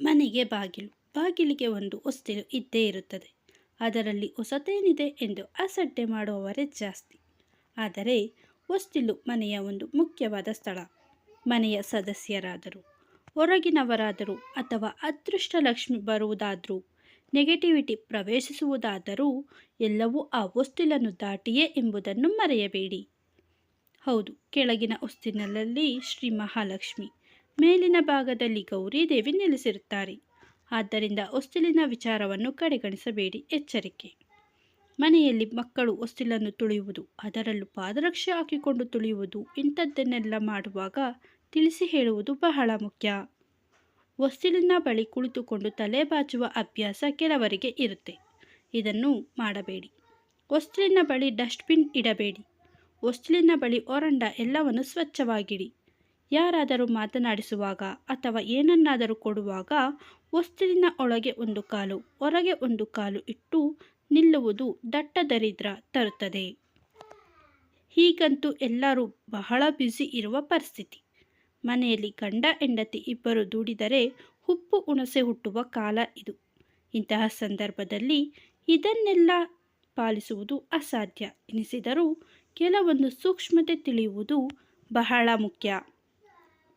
ಮನೆಗೆ ಬಾಗಿಲು. ಬಾಗಿಲಿಗೆ ಒಂದು ಹೊಸ್ತಿಲು ಇದ್ದೇ ಇರುತ್ತದೆ. ಅದರಲ್ಲಿ ಹೊಸತೇನಿದೆ ಎಂದು ಅಸಡ್ಡೆ ಮಾಡುವವರೇ ಜಾಸ್ತಿ. ಆದರೆ ಹೊಸ್ತಿಲು ಮನೆಯ ಒಂದು ಮುಖ್ಯವಾದ ಸ್ಥಳ. ಮನೆಯ ಸದಸ್ಯರಾದರೂ, ಹೊರಗಿನವರಾದರೂ ಅಥವಾ ಅದೃಷ್ಟ ಲಕ್ಷ್ಮಿ ಬರುವುದಾದರೂ, ನೆಗೆಟಿವಿಟಿ ಪ್ರವೇಶಿಸುವುದಾದರೂ ಎಲ್ಲವೂ ಆ ಹೊಸ್ತಿಲನ್ನು ದಾಟಿಯೇ ಎಂಬುದನ್ನು ಮರೆಯಬೇಡಿ. ಹೌದು, ಕೆಳಗಿನ ಹೊಸ್ತಿಲಲ್ಲಿ ಶ್ರೀ ಮಹಾಲಕ್ಷ್ಮಿ. ಮೇಲಿನ ಭಾಗದಲ್ಲಿ ಗೌರಿದೇವಿ ನೆಲೆಸಿರುತ್ತಾರೆ. ಆದ್ದರಿಂದ ಹೊಸ್ತಿಲಿನ ವಿಚಾರವನ್ನು ಕಡೆಗಣಿಸಬೇಡಿ. ಎಚ್ಚರಿಕೆ. ಮನೆಯಲ್ಲಿ ಮಕ್ಕಳು ಹೊಸ್ತಿಲನ್ನು ತುಳಿಯುವುದು, ಅದರಲ್ಲೂ ಪಾದರಕ್ಷೆ ಹಾಕಿಕೊಂಡು ತುಳಿಯುವುದು, ಇಂಥದ್ದನ್ನೆಲ್ಲ ಮಾಡುವಾಗ ತಿಳಿಸಿ ಹೇಳುವುದು ಬಹಳ ಮುಖ್ಯ. ಹೊಸ್ತಿಲಿನ ಬಳಿ ಕುಳಿತುಕೊಂಡು ತಲೆ ಬಾಚುವ ಅಭ್ಯಾಸ ಕೆಲವರಿಗೆ ಇರುತ್ತೆ. ಇದನ್ನು ಮಾಡಬೇಡಿ. ಹೊಸ್ತಿಲಿನ ಬಳಿ ಡಸ್ಟ್ಬಿನ್ ಇಡಬೇಡಿ. ಹೊಸ್ತಿಲಿನ ಬಳಿ ಹೊರಂಡ ಎಲ್ಲವನ್ನು ಸ್ವಚ್ಛವಾಗಿಡಿ. ಯಾರಾದರೂ ಮಾತನಾಡಿಸುವಾಗ ಅಥವಾ ಏನನ್ನಾದರೂ ಕೊಡುವಾಗ ವಸ್ತುವಿನ ಒಳಗೆ ಒಂದು ಕಾಲು, ಹೊರಗೆ ಒಂದು ಕಾಲು ಇಟ್ಟು ನಿಲ್ಲುವುದು ದಟ್ಟ ದರಿದ್ರ ತರುತ್ತದೆ. ಹೀಗಂತೂ ಎಲ್ಲರೂ ಬಹಳ ಬ್ಯುಸಿ ಇರುವ ಪರಿಸ್ಥಿತಿ. ಮನೆಯಲ್ಲಿ ಗಂಡ, ಹೆಂಡತಿ ಇಬ್ಬರು ದುಡಿದರೆ ಉಪ್ಪು ಹುಣಸೆ ಹುಟ್ಟುವ ಕಾಲ ಇದು. ಇಂತಹ ಸಂದರ್ಭದಲ್ಲಿ ಇದನ್ನೆಲ್ಲ ಪಾಲಿಸುವುದು ಅಸಾಧ್ಯ ಎನಿಸಿದರೂ ಕೆಲವೊಂದು ಸೂಕ್ಷ್ಮತೆ ತಿಳಿಯುವುದು ಬಹಳ ಮುಖ್ಯ.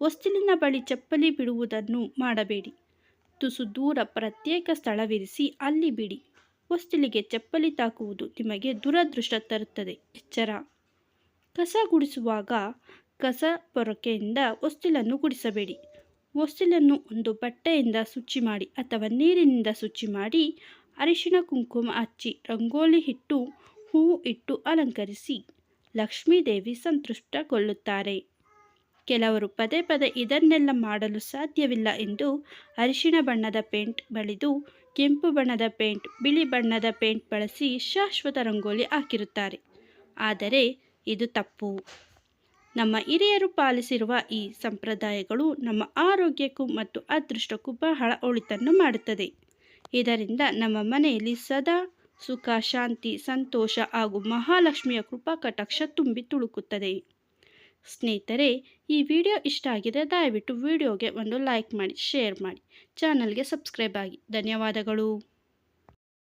ಹೊಸ್ತಿಲಿನ ಬಳಿ ಚಪ್ಪಲಿ ಬಿಡುವುದನ್ನು ಮಾಡಬೇಡಿ. ತುಸು ದೂರ ಪ್ರತ್ಯೇಕ ಸ್ಥಳವಿರಿಸಿ ಅಲ್ಲಿ ಬಿಡಿ. ಹೊಸ್ತಿಲಿಗೆ ಚಪ್ಪಲಿ ತಾಕುವುದು ನಿಮಗೆ ದುರದೃಷ್ಟ ತರುತ್ತದೆ. ಎಚ್ಚರ. ಕಸ ಗುಡಿಸುವಾಗ ಕಸ ಪೊರಕೆಯಿಂದ ಹೊಸ್ತಿಲನ್ನು ಗುಡಿಸಬೇಡಿ. ಹೊಸ್ತಿಲನ್ನು ಒಂದು ಬಟ್ಟೆಯಿಂದ ಶುಚಿ ಮಾಡಿ ಅಥವಾ ನೀರಿನಿಂದ ಶುಚಿ ಮಾಡಿ ಅರಿಶಿಣ, ಕುಂಕುಮ ಹಚ್ಚಿ ರಂಗೋಲಿ ಇಟ್ಟು ಹೂವು ಇಟ್ಟು ಅಲಂಕರಿಸಿ ಲಕ್ಷ್ಮೀದೇವಿ ಸಂತುಷ್ಟಗೊಳ್ಳುತ್ತಾರೆ. ಕೆಲವರು ಪದೇ ಪದೇ ಇದನ್ನೆಲ್ಲ ಮಾಡಲು ಸಾಧ್ಯವಿಲ್ಲ ಎಂದು ಅರಿಶಿಣ ಬಣ್ಣದ ಪೇಂಟ್ ಬಳಿದು ಕೆಂಪು ಬಣ್ಣದ ಪೇಂಟ್, ಬಿಳಿ ಬಣ್ಣದ ಪೇಂಟ್ ಬಳಸಿ ಶಾಶ್ವತ ರಂಗೋಲಿ ಹಾಕಿರುತ್ತಾರೆ. ಆದರೆ ಇದು ತಪ್ಪು. ನಮ್ಮ ಹಿರಿಯರು ಪಾಲಿಸಿರುವ ಈ ಸಂಪ್ರದಾಯಗಳು ನಮ್ಮ ಆರೋಗ್ಯಕ್ಕೂ ಮತ್ತು ಅದೃಷ್ಟಕ್ಕೂ ಬಹಳ ಒಳಿತನ್ನು ಮಾಡುತ್ತದೆ. ಇದರಿಂದ ನಮ್ಮ ಮನೆಯಲ್ಲಿ ಸದಾ ಸುಖ, ಶಾಂತಿ, ಸಂತೋಷ ಹಾಗೂ ಮಹಾಲಕ್ಷ್ಮಿಯ ಕೃಪಾ ಕಟಾಕ್ಷ ತುಂಬಿ ತುಳುಕುತ್ತದೆ. ಸ್ನೇಹಿತರೆ, ಈ ವಿಡಿಯೋ ಇಷ್ಟ ಆಗಿದೆ ದಯವಿಟ್ಟು ವಿಡಿಯೋಗೆ ಒಂದು ಲೈಕ್ ಮಾಡಿ, ಶೇರ್ ಮಾಡಿ. ಚಾನಲ್ಗೆ ಸಬ್ಸ್ಕ್ರೈಬ್ ಆಗಿ. ಧನ್ಯವಾದಗಳು.